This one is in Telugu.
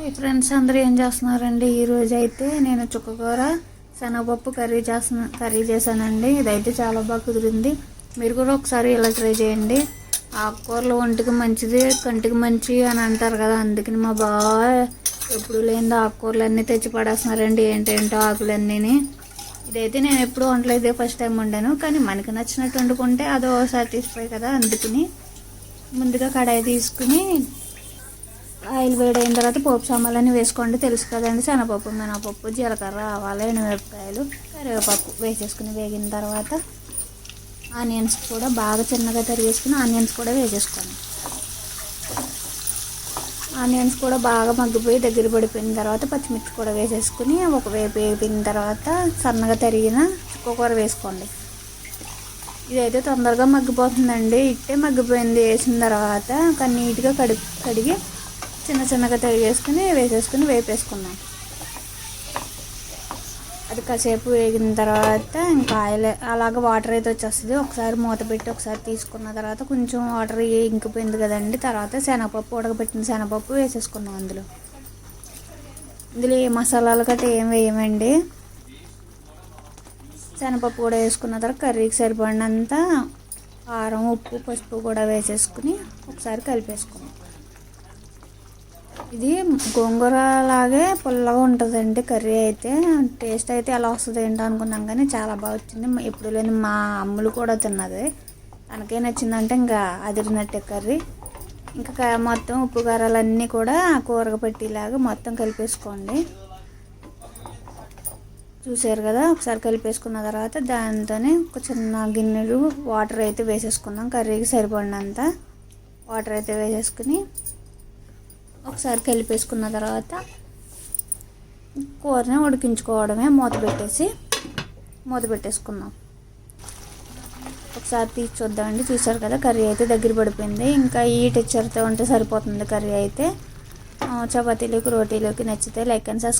హాయ్ ఫ్రెండ్స్ అందరూ ఏం చేస్తున్నారండి? ఈరోజు అయితే నేను చుక్కకూర శనగపప్పు కర్రీ చేస్తున్నా కర్రీ చేశానండి. ఇదైతే చాలా బాగా కుదిరింది. మీరు కూడా ఒకసారి ఇలా ట్రై చేయండి. ఆకుకూరలు ఒంటికి మంచిది కంటికి మంచి అని అంటారు కదా అందుకని మా బావ ఎప్పుడు లేని ఆకుకూరలు అన్నీ తెచ్చి పడేస్తున్నారండి. ఏంటేంటో ఆకులన్నీని. ఇదైతే నేను ఎప్పుడు వంటలు అయితే ఫస్ట్ టైం వండాను. కానీ మనకి నచ్చినట్టు వండుకుంటే అదో సాటిస్ఫై కదా అందుకని ముందుగా కడాయి తీసుకుని ఆయిల్ వేడైన తర్వాత పోపు సామాన్లన్నీ వేసుకోండి. తెలుసు కదండి శనగపప్పు మినపప్పు జీలకర్ర ఆవాలు ఎనిమిరపకాయలు కరివేపప్పు వేసేసుకుని వేగిన తర్వాత ఆనియన్స్ కూడా బాగా చిన్నగా తరిగేసుకుని ఆనియన్స్ కూడా వేసేసుకోండి. ఆనియన్స్ కూడా బాగా మగ్గిపోయి దగ్గర పడిపోయిన తర్వాత పచ్చిమిర్చి కూడా వేసేసుకుని ఒక వేపు వేపిన తర్వాత సన్నగా తరిగిన చుక్కకూర వేసుకోండి. ఇదైతే తొందరగా మగ్గిపోతుందండి. ఇట్టే మగ్గిపోయింది వేసిన తర్వాత కానీ నీట్గా కడిగి కడిగి చిన్న చిన్నగా తరిగేసుకుని వేసేసుకుని వేపేసుకున్నాం అది కాసేపు వేగిన తర్వాత ఇంకా ఆయిల్ అలాగ వాటర్ అయితే వచ్చేస్తుంది. ఒకసారి మూత పెట్టి ఒకసారి తీసుకున్న తర్వాత కొంచెం వాటర్ ఇంకిపోయింది కదండి. తర్వాత శనగపప్పు ఉడకబెట్టిన శనగపప్పు వేసేసుకున్నాం అందులో. ఇందులో ఏ మసాలాలు గట్రా ఏం వేయమండి? శనగపప్పు కూడా వేసుకున్న తర్వాత కర్రీకి సరిపడినంత కారం ఉప్పు పసుపు కూడా వేసేసుకుని ఒకసారి కలిపేసుకున్నాం ఇది గోంగూర లాగే పుల్లగా ఉంటుందండి కర్రీ అయితే. టేస్ట్ అయితే ఎలా వస్తుంది ఏంటో అనుకున్నాం కానీ చాలా బాగా వచ్చింది. ఎప్పుడు లేని మా అమ్ములు కూడా తిన్నది. తనకే నచ్చిందంటే ఇంకా అదిరినట్టే కర్రీ. ఇంకా క- మొత్తం ఉప్పు కారాలన్నీ కూడా కూరగా పెట్టేలాగా మొత్తం కలిపేసుకోండి. చూసారు కదా ఒకసారి కలిపేసుకున్న తర్వాత దానితోనే ఒక చిన్న గిన్నెలు వాటర్ అయితే వేసేసుకుందాం కర్రీకి సరిపడినంత వాటర్ అయితే వేసేసుకుని ఒకసారి కలిపేసుకున్న తర్వాత కూరని ఉడికించుకోవడమే మూత పెట్టేసి మూత పెట్టేసుకుందాం. ఒకసారి తీసి చూద్దామండి. చూసారు కదా కర్రీ అయితే దగ్గర పడిపోయింది. ఇంకా ఈ టెక్చర్తో ఉంటే సరిపోతుంది కర్రీ అయితే. ఆ, చపాతీలోకి రోటీలోకి నచ్చితే లైక్ అండ్ సబ్స్క్రైబ్.